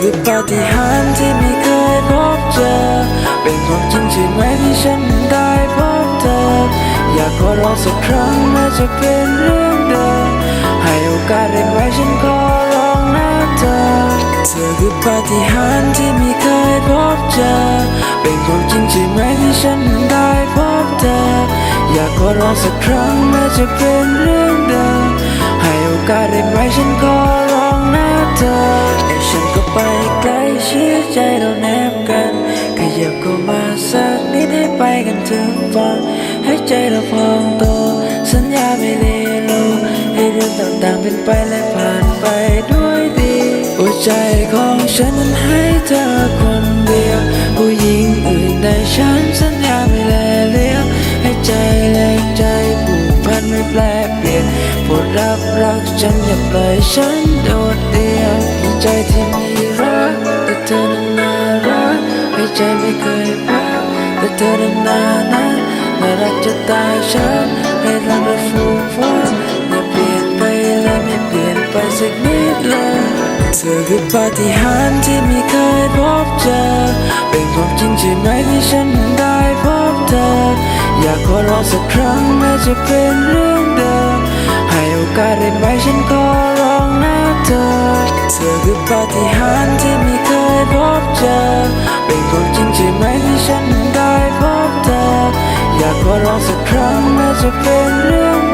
คือปาฏิหาริย์ที่ไม่เคยพบเจอ เป็นความจริงใช่ไหมที่ฉันได้พบเธอ อยากขอลองสักครั้งแม้จะเป็นเรื่องเดิมให้โอกาสได้ไหมฉันขอลองนะเธอ เธอคือปาฏิหาริย์ที่ไม่เคยพบเจอ เป็นความจริงใช่ไหมที่ฉันได้พบเธอ อยากขอลองสักครั้งแม้จะเป็นเรื่องเดิมให้โอกาสได้ ชื่อใจเราแนบกันขยับเข้ามาสักนิดให้ไปกันถึงฝั่งให้ใจเราพองโต สัญญาไม่เลวลให้เรื่องต่างๆเป็นไปและผ่านไปด้วยดีหัวใจของฉันนั้นให้เธอคนเดียวผู้หญิงอื่นใดฉันสัญญาไม่แลเลี้ยวให้ใจและใจผูกพันไม่แปลเปลี่ยนโปรดรับรักฉันอย่าปล่อยฉันโดดเดี่ยวใจที่ ใจไม่เคยพักแต่เธอนั้นนานักน่ารักจะตายฉันให้รักเราฟูฟ้าอย่าเปลี่ยนไปเลยไม่เปลี่ยนไปสักนิดเลยเธอคือปาฏิหาริย์ที่ไม่เคยพบเจอ เป็นความจริงใช่ไหมที่ฉันได้พบเธอ อยากขอลองสักครั้งแม้จะเป็นเรื่องเดิมให้โอกาสได้ไหมฉันขอลองนะเธอ เธอคือปาฏิหาริย์ พบเจอ เป็นคนจริงใช่ไหมที่ฉันได้พบเธอ อยากขอร้องสักครั้งแม้จะเป็นเรื่อง